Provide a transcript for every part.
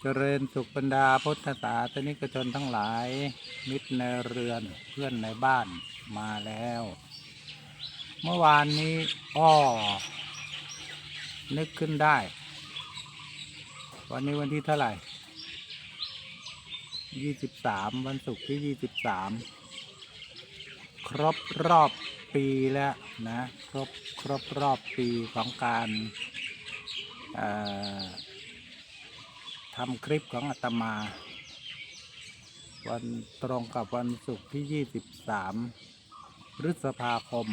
เจริญสุขบรรดาพุทธศาสนิกชนทั้งหลาย มิตรในเรือนเพื่อนในบ้านมาแล้ว เมื่อวานนี้อ้อนึกขึ้นได้ วันนี้วันที่เท่าไหร่ยี่สิบสามวันศุกร์ที่ยี่สิบสามครบรอบปีแล้วนะ ครบครบรอบปีของการเอ่อ ทำคลิปของอาตมา วันตรงกับวันศุกร์ที่ 23 พฤษภาคม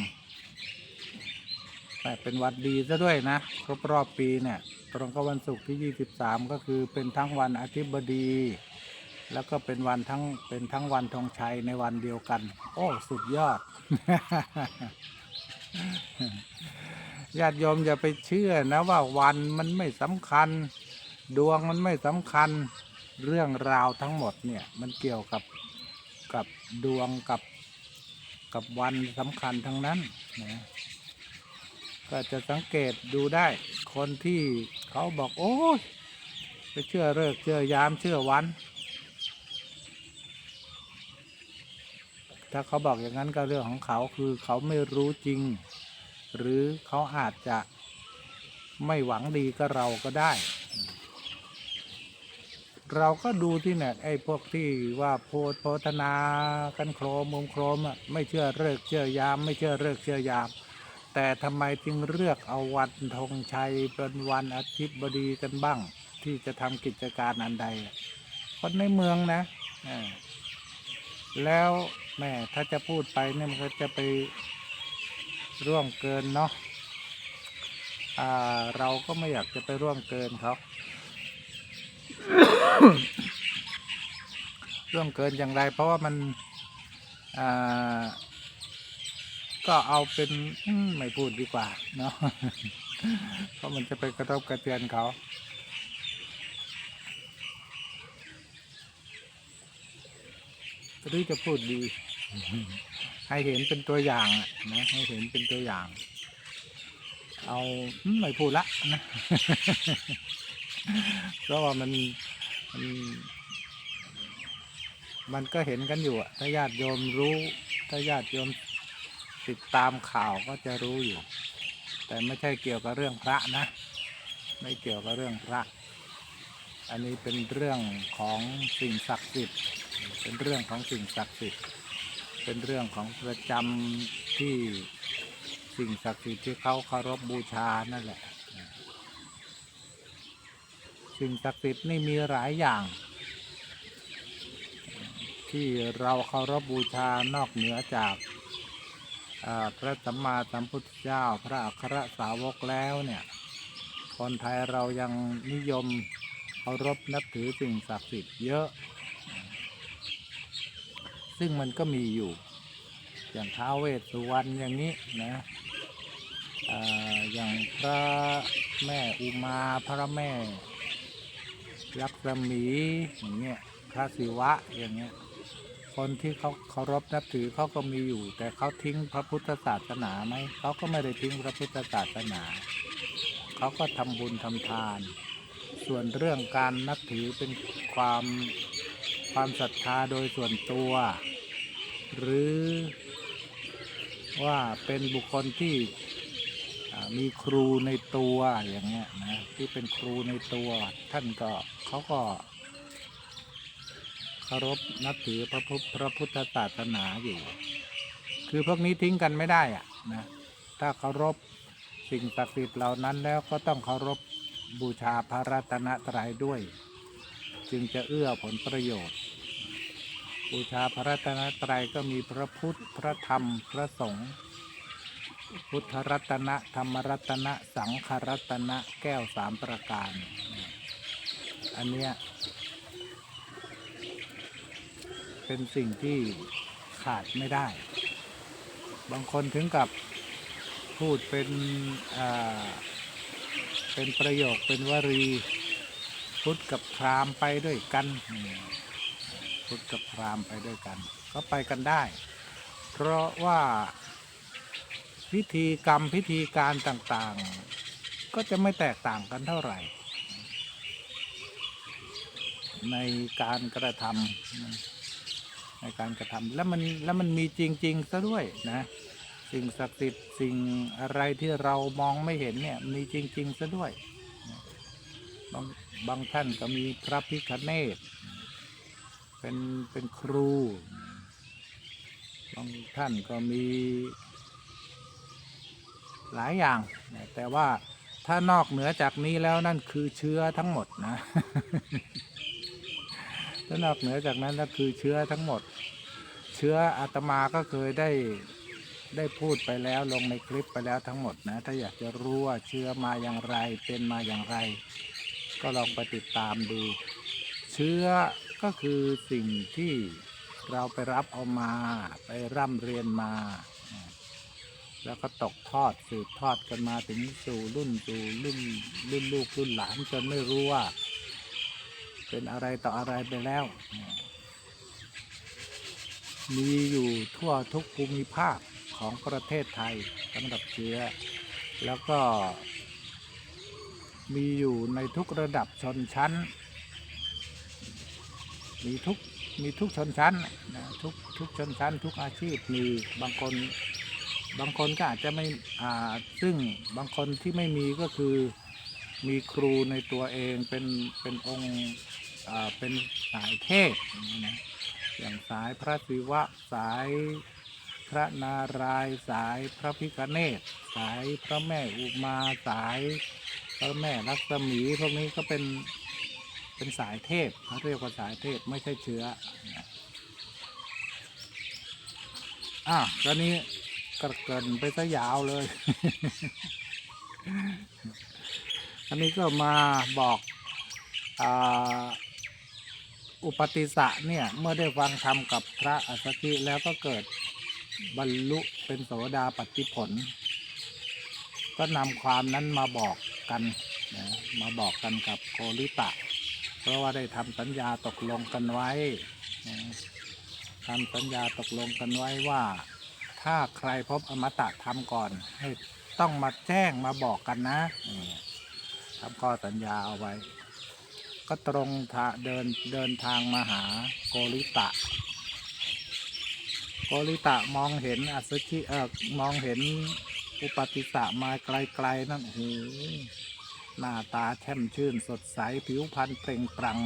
แต่เป็นวันดีซะด้วยนะ ครบรอบปีเนี่ย ตรงกับวันศุกร์ที่ 23 ก็คือเป็นทั้งวันอาทิบดี แล้วก็เป็นวันทั้งเป็นทั้งวันธงชัยในวันเดียวกัน โอ้ สุดยอดญาติโยมอย่าไปเชื่อนะว่าวันมันไม่สำคัญ ดวงมันไม่สำคัญเรื่องราวทั้งหมดเนี่ยมันเกี่ยวกับกับดวงกับกับวันสำคัญทั้งนั้นนะก็จะสังเกตดูได้คนที่เขาบอกโอ้ยไปเชื่อเลิกเชื่อยามเชื่อวัน ถ้าเขาบอกอย่างนั้นก็เรื่องของเขาคือเขาไม่รู้จริง หรือเขาอาจจะไม่หวังดีกับเราก็ได้ เราก็ดูที่เนี่ยไอ้พวกที่ว่าโพธโพธนากันโครมมุมโครมอะไม่เชื่อเลิกเชื่อยาม ไม่เชื่อเลิกเชื่อยาม แต่ทำไมจึงเลือกเอาวันธงชัยเป็นวันอาทิตย์บดีกันบ้าง ที่จะทำกิจการอันใดคนในเมืองนะแล้วแม่ถ้าจะพูดไปเนี่ยมันก็จะไปร่วมเกินเนาะเราก็ไม่อยากจะไปร่วมเกินเขา ร่วมเกินอย่างไร เพราะว่ามันก็เอาเป็นไม่พูดดีกว่าเนาะเพราะมันจะไปกระทบกระเทือนเขาหรือจะพูดดี ให้เห็นเป็นตัวอย่างนะให้เห็นเป็นตัวอย่าง เอาไม่พูดละนะเพราะว่ามัน มันมันก็เห็นกันอยู่อะถ้าญาติโยมรู้ ถ้าญาติโยมติดตามข่าวก็จะรู้อยู่ แต่ไม่ใช่เกี่ยวกับเรื่องพระนะ ไม่เกี่ยวกับเรื่องพระ อันนี้เป็นเรื่องของสิ่งศักดิ์สิทธิ์ เป็นเรื่องของสิ่งศักดิ์สิทธิ์ เป็นเรื่องของประจำที่สิ่งศักดิ์สิทธิ์ที่เขาเคารพบูชานั่นแหละ สิ่งศักดิ์สิทธิ์นี่มีหลายอย่าง ที่เราเคารพบูชานอกเหนือจากพระสัมมาสัมพุทธเจ้า พระอัครสาวกแล้วเนี่ย คนไทยเรายังนิยมเคารพนับถือสิ่งศักดิ์สิทธิ์เยอะ ซึ่งมันก็มีอยู่ อย่างท้าวเวสสุวรรณอย่างนี้นะออย่างพระแม่อุมาพระแม่ ลักษมีอย่างเงี้ยพระศิวะอย่างเงี้ยคนที่เขาเคารพนับถือเขาก็มีอยู่ แต่เขาทิ้งพระพุทธศาสนาไหมเขาก็ไม่ได้ทิ้งพระพุทธศาสนา เขาก็ทำบุญทำทาน ส่วนเรื่องการนับถือเป็นความความศรัทธาโดยส่วนตัว หรือว่าเป็นบุคคลที่ มีครูในตัวอย่างเงี้ยนะที่เป็นครูในตัวท่านก็เขาก็เคารพนับถือพระพุทธพระพุทธศาสนาอยู่ คือพวกนี้ทิ้งกันไม่ได้อะนะถ้าเคารพสิ่งศักดิ์สิทธิ์เหล่านั้นแล้วก็ต้องเคารพบูชาพระรัตนตรัยด้วย จึงจะเอื้อผลประโยชน์ บูชาพระรัตนตรัยก็มีพระพุทธพระธรรมพระสงฆ์ พุทธรัตนะ ธรรมรัตนะ สังฆรัตนะ แก้วสามประการ อันเนี้ยเป็นสิ่งที่ขาดไม่ได้ บางคนถึงกับพูดเป็นอ่าเป็นประโยคเป็นวลีพุทธกับพรามไปด้วยกัน พุทธกับพรามไปด้วยกัน ก็ไปกันได้ เพราะว่า พิธีกรรมพิธีการต่างๆ ก็จะไม่แตกต่างกันเท่าไหร่ ในการกระทำในการกระทำแล้วมันแล้วมันมีจริงๆซะด้วยนะสิ่งศักดิ์สิทธิ์สิ่งอะไรที่เรามองไม่เห็นเนี่ยมีจริงๆซะด้วยบางบางท่านก็มีพระพิคเนตเป็นเป็นครู บางท่านก็มี หลายอย่าง แต่ว่าถ้านอกเหนือจากนี้แล้วนั่นคือเชื้อทั้งหมดนะ ถ้านอกเหนือจากนั้นก็คือเชื้อทั้งหมด เชื้ออาตมาก็เคยได้ได้พูดไปแล้วลงในคลิปไปแล้วทั้งหมดนะ ถ้าอยากจะรู้ว่าเชื้อมาอย่างไรเป็นมาอย่างไร ก็ลองไปติดตามดู เชื้อก็คือสิ่งที่เราไปรับเอามาไปร่ำเรียนมา แล้วก็ตกทอดสืบทอดกันมาถึงสู่รุ่นสู่รุ่นรุ่นลูกรุ่นหลานจนไม่รู้ว่า เป็นอะไรต่ออะไรไปแล้ว มีอยู่ทั่วทุกภูมิภาคของประเทศไทยสำหรับเชื้อ แล้วก็ มีอยู่ในทุกระดับชนชั้น มีทุกมีทุกชนชั้นทุกทุกชนชั้น ทุกอาชีพมีบางคน บางคนก็อาจจะไม่อ่าซึ่งบางคนที่ไม่มีก็คือมีครูในตัวเองเป็นเป็นองค์อ่าเป็นสายเทพอย่างนี้นะอย่างสายพระศิวะสายพระนารายณ์สายพระพิฆเนศสายพระแม่อุมาสายพระแม่ลักษมีพวกนี้ก็เป็นเป็นสายเทพเขาเรียกว่าสายเทพไม่ใช่เชื้ออะตอนนี้ กระเกินไปซะยาวเลย อันนี้ก็มาบอกออุปติสสะเนี่ย เมื่อได้ฟังธรรมกับพระอัสสชิแล้วก็เกิดบรรลุเป็นโสดาปัตติผล ก็นำความนั้นมาบอกกันนะมาบอกกันกับโกริตะ เพราะว่าได้ทำสัญญาตกลงกันไว้นะทำสัญญาตกลงกันไว้ว่า ถ้าใครพบอมตะทำก่อน ให้ต้องมาแจ้งมาบอกกันนะทำข้อสัญญาเอาไว้ ก็ตรงเดินเดินทางมาหาโกริตะ โกริตะมองเห็นอัศชิเออมองเห็นอุปติสะมาไกลๆนั่นโอ้หน้าตาแช่มชื่นสดใสผิวพรรณเปล่งปลั่ง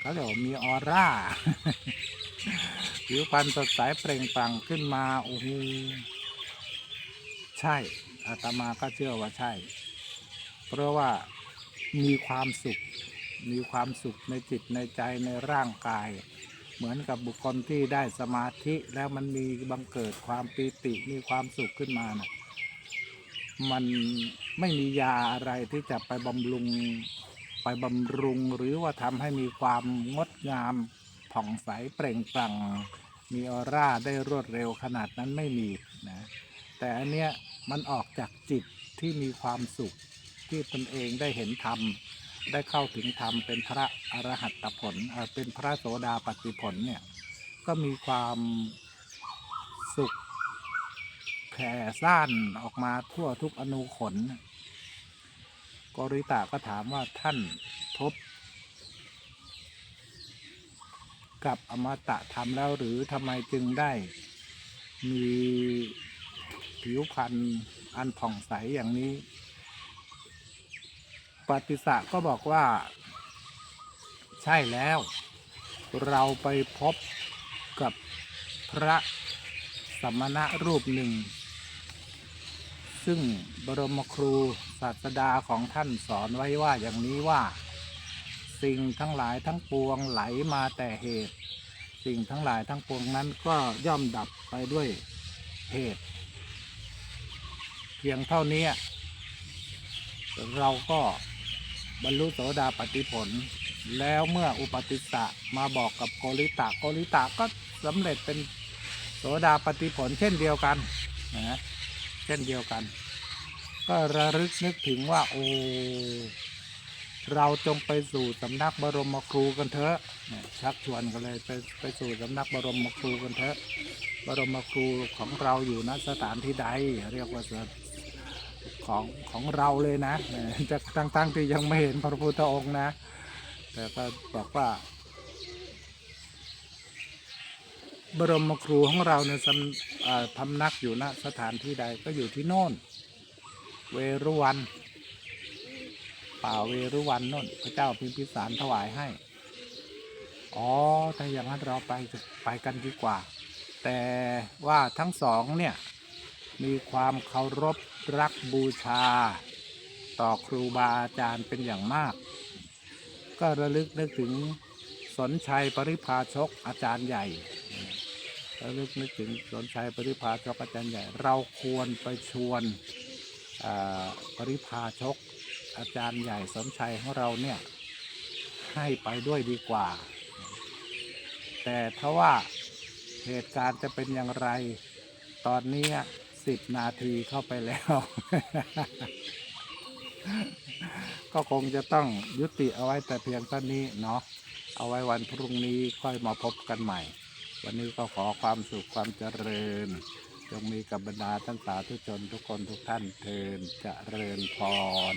เขาเรียกว่ามีออร่า ผิวพรรณสดใสเปล่งปลั่งขึ้นมาโอ้โหใช่อาตมาก็เชื่อว่าใช่ เพราะว่ามีความสุข มีความสุขในจิตในใจในร่างกาย เหมือนกับบุคคลที่ได้สมาธิแล้วมันมีบังเกิดความปีติมีความสุขขึ้นมานะมันไม่มียาอะไรที่จะไปบำรุงไปบำรุงหรือว่าทำให้มีความงดงาม ผ่องใสเปล่งปลั่งมีออร่าได้รวดเร็วขนาดนั้นไม่มีนะแต่อันเนี้ยมันออกจากจิตที่มีความสุขที่ตนเองได้เห็นธรรมได้เข้าถึงธรรมเป็นพระอรหัตผลเป็นพระโสดาปัตติผลเนี่ยก็มีความสุขแผ่ซ่านออกมาทั่วทุกอนูขน กริตาก็ถามว่าท่านพบ กับอมตะธรรมแล้วหรือทำไมจึงได้ มีผิวพรรณอันผ่องใสอย่างนี้ ปฏิสะก็บอกว่า ใช่แล้ว เราไปพบกับพระสมณะรูปหนึ่ง ซึ่งบรมครูศาสดาของท่านสอนไว้ว่าอย่างนี้ว่า สิ่งทั้งหลายทั้งปวงไหลมาแต่เหตุ สิ่งทั้งหลายทั้งปวงนั้นก็ย่อมดับไปด้วยเหตุ เพียงเท่านี้ เราก็บรรลุโสดาปฏิผล แล้วเมื่ออุปติสสะมาบอกกับโกริตะโกริตะก็สำเร็จเป็นโสดาปฏิผลเช่นเดียวกันนะเช่นเดียวกัน ก็ระลึกนึกถึงว่าโอ้ เราจงไปสู่สำนักบรมครูกันเถอะชักชวนกันเลยไปไปสู่สำนักบรมครูกันเถอะบรมครูของเราอยู่ณสถานที่ใด เรียกว่าสถของของเราเลยนะจะตั้งตั้งที่ยังไม่เห็นพระพุทธองค์นะ แต่ก็บอกว่า บรมครูของเราเนี่ยสำเอ่อพำนักอยู่ณสถานที่ใดก็อยู่ที่โน่น เวรุวัน ป่าเวรุวันโน่นพระเจ้าพิมพิสารถวายให้ อ๋อ ถ้าอย่างนั้นเราไปไปกันดีกว่า แต่ว่าทั้งสองเนี่ย มีความเคารพรักบูชา ต่อครูบาอาจารย์เป็นอย่างมาก ก็ระลึกนึกถึงสนชัยปริพาชกอาจารย์ใหญ่ระลึกนึกถึงสนชัยปริพาชกอาจารย์ใหญ่ เราควรไปชวนอ่าปริพาชก อาจารย์ใหญ่สนชัยของเราเนี่ย ให้ไปด้วยดีกว่า แต่ถ้าว่าเหตุการณ์จะเป็นอย่างไร ตอนนี้สิบนาทีเข้าไปแล้ว ก็คงจะต้องยุติเอาไว้แต่เพียงเท่านี้เนาะเอาไว้วันพรุ่งนี้ค่อยมาพบกันใหม่ วันนี้ก็ขอความสุขความเจริญ งมีกับบรรดาทั้งสาธุชนทุกคนทุกท่านเทินจเจริญพร